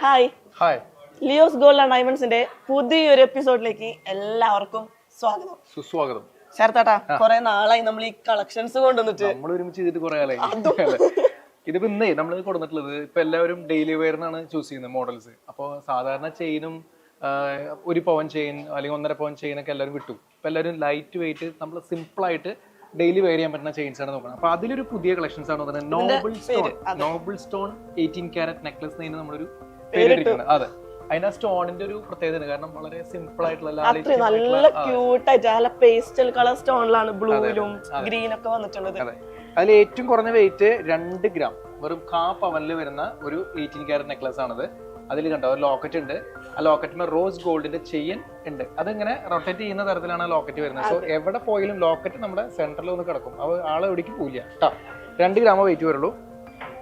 Hi. Hi. Leo's gold and ഡയമണ്ട്സിന്റെ പുതിയൊരു എപ്പിസോഡിലേക്ക് എല്ലാവർക്കും സ്വാഗതം. സുസ്വാഗതം ചേർത്താട്ടാ കുറെ നാളായി നമ്മൾ ഈ കളക്ഷൻസ് കൊണ്ടുവന്നിട്ട്. നമ്മൾ ഒരുമിച്ച് ചെയ്തിട്ട് കുറെ ആളായി? ഇതിപ്പോ ഇന്നേ നമ്മൾ കൊടുത്തിട്ടുള്ളത് ഇപ്പൊ എല്ലാവരും ഡെയിലി വെയറിനാണ് ചൂസ് ചെയ്യുന്നത് മോഡൽസ് അപ്പോൾ സാധാരണ ചെയിനും ഒരു പവൻ ചെയിൻ അല്ലെങ്കിൽ ഒന്നര പവൻ ചെയിൻ ഒക്കെ എല്ലാവരും കിട്ടും ഇപ്പൊ എല്ലാവരും ലൈറ്റ് വെയിറ്റ് നമ്മൾ സിമ്പിൾ ആയിട്ട് ഡെയിലി വെയർ ചെയ്യാൻ പറ്റുന്ന ചെയിൻസ് ആണ് നോക്കുന്നത് അപ്പൊ അതിലൊരു പുതിയ കളക്ഷൻസ് ആണ് noble stone noble stone eighteen carat necklace നമ്മളൊരു പേരിട്ടിരിക്കുന്നത്. അതെ. അതിന് സ്റ്റോണിന്റെ ഒരു പ്രത്യേകത കാരണം വളരെ സിമ്പിൾ ആയിട്ടുള്ള നല്ല ക്യൂട്ടായിട്ട് നല്ല പേസ്റ്റൽ കളർ സ്റ്റോണിലാണ് ബ്ലൂയിലും ഗ്രീൻ ഒക്കെ വന്നിട്ടുള്ളത്. അതെ. അതിൽ ഏറ്റവും കുറഞ്ഞ വെയിറ്റ് രണ്ട് ഗ്രാം വെറും കാ പവനിൽ വരുന്ന ഒരു എയ്റ്റീൻ ക്യാരറ്റ് നെക്ലസ് ആണത്. അതിൽ കണ്ടോ ഒരു ലോക്കറ്റ് ഉണ്ട്. ആ ലോക്കറ്റിന് റോസ് ഗോൾഡിന്റെ ചെയിൻ ഉണ്ട്. അതിങ്ങനെ റൊട്ടേറ്റ് ചെയ്യുന്ന തരത്തിലാണ് ലോക്കറ്റ് വരുന്നത്. സോ എവിടെ പോയാലും ലോക്കറ്റ് നമ്മുടെ സെന്ററിൽ ഒന്ന് കിടക്കും. അത് ആളെ എവിടേക്ക് പോയില്ല കേട്ടോ രണ്ട് ഗ്രാമോ വെയിറ്റ് വരുള്ളൂ.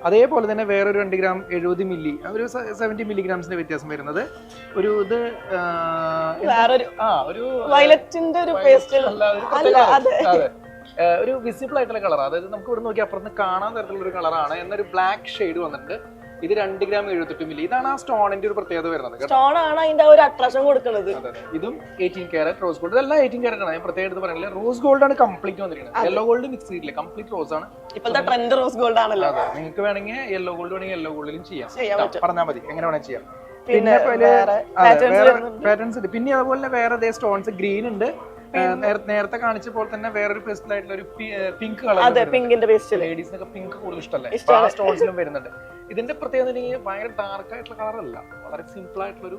അതേപോലെ തന്നെ വേറൊരു രണ്ട് ഗ്രാം എഴുപത് മില്ലി ഒരു സെവന്റി മില്ലിഗ്രാംസിന്റെ വ്യത്യാസം വരുന്നത്. ഒരു ഇത് ഒരു വയലറ്റിന്റെ ഒരു പേസ്റ്റ് ഒരു വിസിബിൾ ആയിട്ടുള്ള കളർ അതായത് നമുക്ക് ഇവിടെ നോക്കി അപ്പുറത്ത് കാണാൻ തരത്തിലുള്ള ഒരു കളറാണ്. എന്നൊരു ബ്ലാക്ക് ഷെയ്ഡ് വന്നിട്ടുണ്ട്. ഇത് രണ്ട് ഗ്രാം എഴുപത്തെട്ട് മില്ലി ഇതാണ് ആ സ്റ്റോണിന്റെ ഒരു പ്രത്യേകത വരുന്നത് കേട്ടോ. സ്റ്റോൺ ആണ് അതിന്റെ ഒരു അട്രാക്ഷൻ കൊടുക്കുന്നത്. അതെ, അതെ. ഇതും എയ്റ്റീൻ കാരറ്റ് റോസ് ഗോൾഡ് ഇതെല്ലാം എയ്റ്റീൻ കാരറ്റ് ആണ്. ഞാൻ പ്രത്യേകം എടുത്ത് പറയുന്നത് റോസ് ഗോൾഡ് ആണ് കംപ്ലീറ്റ് വന്നിരിക്കുന്നത്. യെല്ലോ ഗോൾഡ് മിക്സ് ചെയ്തില്ല കംപ്ലീറ്റ് റോസ് ആണ്. ഇപ്പോഴത്തെ ട്രെൻഡ് റോസ് ഗോൾഡ് ആണല്ലോ. അതെ നിങ്ങൾക്ക് വേണമെങ്കിൽ യെല്ലോ ഗോൾഡ് വേണമെങ്കിൽ യെല്ലോ ഗോൾഡിലും ചെയ്യാം. ചെയ്യാൻ കേട്ടോ, പറഞ്ഞാൽ മതി. എങ്ങനെ വേണമെങ്കിൽ ചെയ്യാം. പിന്നെ പാറ്റേൺസ് ഇതിൽ വേറെ patterns വരുന്നുണ്ട്. patterns ഉണ്ട്. പിന്നെ അതുപോലെ വേറെ സ്റ്റോൺസ് ഗ്രീൻ ഉണ്ട്. നേരത്തെ കാണിച്ച പോലെ തന്നെ വേറൊരു പേസ്റ്റൽ ആയിട്ടുള്ള ഒരു പിങ്ക് കളർ അതെ പിങ്കിന്റെ പേസ്റ്റൽ ലേഡീസിനൊക്കെ പിങ്ക് കൂടുതൽ ഇഷ്ടമല്ലേ ആ സ്റ്റോൺസിലും വരുന്നുണ്ട്. ഇതിന്റെ പ്രത്യേകത ഭയങ്കര ഡാർക്ക് ആയിട്ടുള്ള കളർ അല്ല. വളരെ സിമ്പിൾ ആയിട്ടുള്ള ഒരു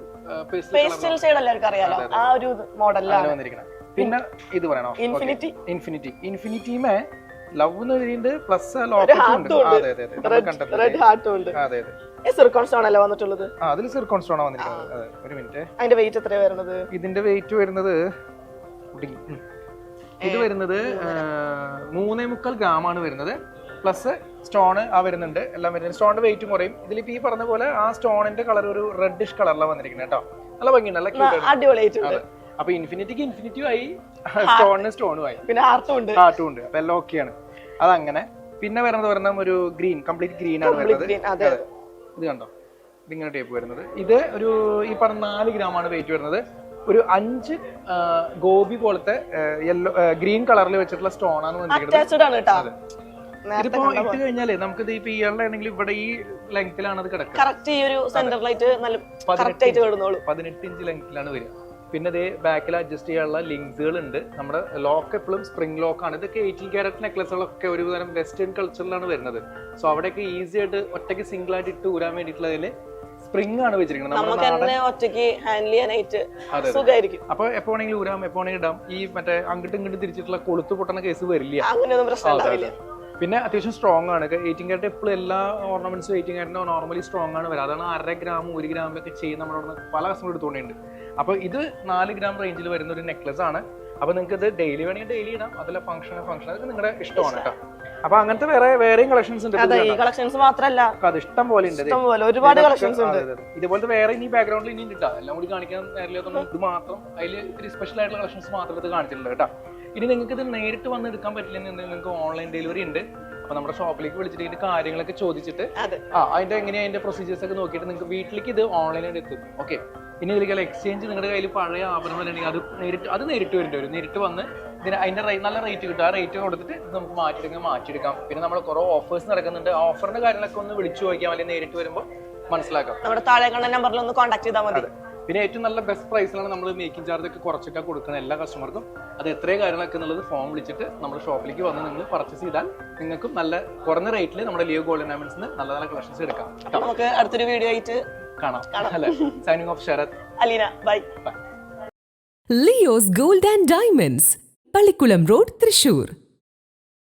പേസ്റ്റൽ ഷെയ്ഡ് എല്ലാവർക്കും അറിയാലോ ആ ഒരു മോഡലാണ് വന്നിരിക്കുന്നത് പിന്നെ ഇത് പറയണോ? ഇൻഫിനിറ്റി ഇൻഫിനിറ്റി ഇൻഫിനിറ്റിമേ ലവ് എന്ന് എഴുതിയിട്ട് പ്ലസ് ലോക്കറ്റും ഉണ്ട് ഉണ്ട്. അതെ അതെ അതെ. റെഡ് ഹാർട്ടും ഉണ്ട്. അതെ അതെ. വന്നിട്ടുള്ളത്? അതിൽ സിർക്കോൺ സ്റ്റോൺ വന്നിരിക്കുന്നത്. ഒരു മിനിറ്റ് അതിന്റെ വെയിറ്റ് എത്രയാ വരുന്നത്? ഇതിന്റെ വെയിറ്റ് വരുന്നത് കുടുങ്ങി. ഇത് വരുന്നത് മൂന്നേ മുക്കാൽ ഗ്രാം ആണ് വരുന്നത്. പ്ലസ് സ്റ്റോണ് ആ വരുന്നുണ്ട്. എല്ലാം വരുന്നുണ്ട്. സ്റ്റോണിന്റെ വെയിറ്റും കുറയും. ഇതിലിപ്പോ ഈ പറഞ്ഞ പോലെ ആ സ്റ്റോണിന്റെ കളർ ഒരു റെഡിഷ് കളറിലാണ് വന്നിരിക്കുന്നത് കേട്ടോ നല്ല ഭംഗിയുണ്ട്. നല്ല അടിപൊളിയായിട്ടുണ്ട്. അപ്പൊ ഇൻഫിനിറ്റിക്ക് ഇൻഫിനിറ്റിയും ആയി. സ്റ്റോണിന് സ്റ്റോണും ആയി. പിന്നെ ആർട്ടും ഉണ്ട്. ആർട്ടും ഉണ്ട്. അപ്പൊ എല്ലാം ഓക്കെയാണ് അതങ്ങനെ. പിന്നെ വരുന്നത് പറഞ്ഞാൽ ഒരു ഗ്രീൻ കംപ്ലീറ്റ് ഗ്രീൻ ആണ് വരുന്നത്. ഇത് കണ്ടോ? ഇതിങ്ങനെ ടേപ്പ് വരുന്നത്. ഇത് ഒരു ഈ പറഞ്ഞ നാല് ഗ്രാം ആണ് വെയിറ്റ് വരുന്നത്. ഒരു അഞ്ച് ഗോപി പോലത്തെ യെല്ലോ ഗ്രീൻ കളറിൽ വെച്ചിട്ടുള്ള സ്റ്റോൺ ആണ് വന്നിരിക്കുന്നത്. ഇതിപ്പോ ഇട്ട് കഴിഞ്ഞാലേ നമുക്ക് ഇത് ഇപ്പൊ ഇയാളുടെ ആണെങ്കിൽ ഇവിടെ ഈ ലെങ്ത്തിലാണ് അത് കിടക്കുക. കറക്റ്റ് ഈ ഒരു സെന്റർ ലൈറ്റ് നല്ല കറക്റ്റ് ആയിട്ട് പതിനെട്ട് ഇഞ്ച് ലെങ്ത്തിലാണ് വരിക. പിന്നെ ഇതേ ബാക്കിൽ അഡ്ജസ്റ്റ് ചെയ്യാനുള്ള ലിങ്ക്സുകൾ ഉണ്ട് നമ്മുടെ ലോക്ക് എപ്പോഴും സ്പ്രിംഗ് ലോക്ക് ആണ്. ഇതൊക്കെ എയ്റ്റീൻ ക്യാരറ്റ് നെക്ലസുകളൊക്കെ ഒരു തരം വെസ്റ്റേൺ കൾച്ചറിലാണ് വരുന്നത്. സോ അവിടെയൊക്കെ ഈസി ആയിട്ട് ഒറ്റയ്ക്ക് സിംഗിൾ ആയിട്ട് ഇട്ട് ഊരാൻ വേണ്ടിയിട്ടുള്ളതിൽ സ്പ്രിംഗ് ആണ് വെച്ചിരിക്കുന്നത്. നമ്മൾ നമുക്ക് തന്നെ ഒറ്റയ്ക്ക് ഹാൻഡിൽ ചെയ്യാനായിട്ട്. സുഖമായിരിക്കും. അപ്പൊ എപ്പോ വേണമെങ്കിലും ഊരാം എപ്പോ വേണമെങ്കിലും ഇടാം. ഈ മറ്റേ അങ്ങോട്ടും ഇങ്ങോട്ടും തിരിച്ചിട്ടുള്ള കൊളുത്ത് പൊട്ടണ കേസ് വരില്ല. അങ്ങനെയൊന്നും പ്രശ്നം ഉണ്ടാവില്ല. പിന്നെ അത്യാവശ്യം സ്ട്രോങ് ആണ്. എയ്റ്റീൻ കാരറ്റ് എപ്പോഴും എല്ലാ ഓർണമെന്റ്സും എയ്റ്റീൻ ക്യാരറ്റിനോ നോർമലി സ്ട്രോങ് ആണ് വരിക അതാണ് അര ഗ്രാം ഒരു ഗ്രാം ഒക്കെ ചെയ്യുന്ന നമ്മുടെ പല കസ്റ്റമർ എടുത്തുകൊണ്ടുണ്ട് അപ്പോൾ ഇത് നാല് ഗ്രാം റേഞ്ചിൽ വരുന്ന ഒരു നെക്ലസ് ആണ്. അപ്പോൾ നിങ്ങൾക്ക് ഇത് ഡെയിലി വേണമെങ്കിൽ ഡെയിലി ഇടാം. അതല്ല ഫംഗ്ഷൻ ഫംഗ്ഷൻ അതൊക്കെ നിങ്ങളുടെ ഇഷ്ടമാണ് കേട്ടോ. അപ്പോൾ അങ്ങനത്തെ വേറെ വേറെയും കളക്ഷൻസ് ഉണ്ട്. അതെ ഈ കളക്ഷൻസ് മാത്രല്ല. അപ്പൊ അത് ഇഷ്ടം പോലെ ഉണ്ട് ഇഷ്ടം പോലെ. ഒരുപാട് കളക്ഷൻസ് ഉണ്ട്. ഇതുപോലത്തെ വേറെ ഇനി ബാക്ക്ഗ്രൗണ്ടിൽ ഇനി കിട്ടാം എല്ലാം കൂടി കാണിക്കാൻ നേരില്ലാത്തതുകൊണ്ട് ഇത് മാത്രം അതിൽ ഇത്തിരി സ്പെഷ്യൽ ആയിട്ടുള്ള കളക്ഷൻസ് മാത്രം ഇത് കാണിച്ചിട്ടുണ്ട് കേട്ടോ ഇനി നിങ്ങൾക്ക് ഇത് നേരിട്ട് വന്ന് എടുക്കാൻ പറ്റില്ലെന്നുണ്ടെങ്കിൽ നിങ്ങൾക്ക് ഓൺലൈൻ ഡെലിവറി ഉണ്ട്. അപ്പൊ നമ്മുടെ ഷോപ്പിലേക്ക് വിളിച്ചിട്ട് ഇതിന്റെ കാര്യങ്ങളൊക്കെ ചോദിച്ചിട്ട് ആ അതിന്റെ എങ്ങനെയാ അതിന്റെ പ്രൊസീജിയേഴ്സ് ഒക്കെ നോക്കിയിട്ട് നിങ്ങൾക്ക് വീട്ടിലേക്ക് ഇത് ഓൺലൈനായിട്ട് എത്തും. ഓക്കെ ഇനി ഇതിലേക്ക് എക്സ്ചേഞ്ച് നിങ്ങളുടെ കയ്യിൽ പഴയ ആഭരണം അല്ലെങ്കിൽ അത് നേരിട്ട് അത് നേരിട്ട് വരേണ്ടി വരും. നേരിട്ട് വന്ന് ഇതിന് അതിന്റെ റേ- നല്ല റേറ്റ് കിട്ടും. ആ റേറ്റ് കൊടുത്തിട്ട് ഇത് നമുക്ക് മാറ്റിയെടുക്കാൻ മാറ്റിയെടുക്കാം. പിന്നെ നമ്മൾ കുറേ ഓഫേഴ്സ് നടക്കുന്നുണ്ട്. ആ ഓഫറിന്റെ കാര്യങ്ങളൊക്കെ ഒന്ന് വിളിച്ചു നോക്കിയാൽ അല്ലെങ്കിൽ നേരിട്ട് വരുമ്പോൾ മനസ്സിലാക്കാം. നമ്മുടെ താഴെ കണ്ട നമ്പറിൽ ഒന്ന് കോൺടാക്ട് ചെയ്താൽ മതി. പിന്നെ ഏറ്റവും നല്ല ബെസ്റ്റ് പ്രൈസിലാണ് നമ്മൾ മേക്കിംഗ് ചാർജ് ഒക്കെ കുറച്ചൊക്കെ കൊടുക്കുന്ന എല്ലാ കസ്റ്റമർക്കും അത് എത്രയും കാര്യങ്ങളൊക്കെ എന്നുള്ളത് ഫോം വിളിച്ചിട്ട് നമ്മൾ ഷോപ്പിലേക്ക് വന്ന് നിങ്ങൾ പർച്ചേസ് ചെയ്താൽ നിങ്ങൾക്കും നല്ല കുറഞ്ഞ റേറ്റിൽ നമ്മുടെ ലിയോ ഗോൾഡ് ഡയമണ്ട്സിന് നല്ല നല്ല കളക്ഷൻസ് എടുക്കാം. നമുക്ക് അടുത്തൊരു വീഡിയോ ആയിട്ട് കാണാം. അല്ലേ? Signing off Sharath. Aleena bye. Bye Leo's gold and diamonds Pallikkulam road Thrissur.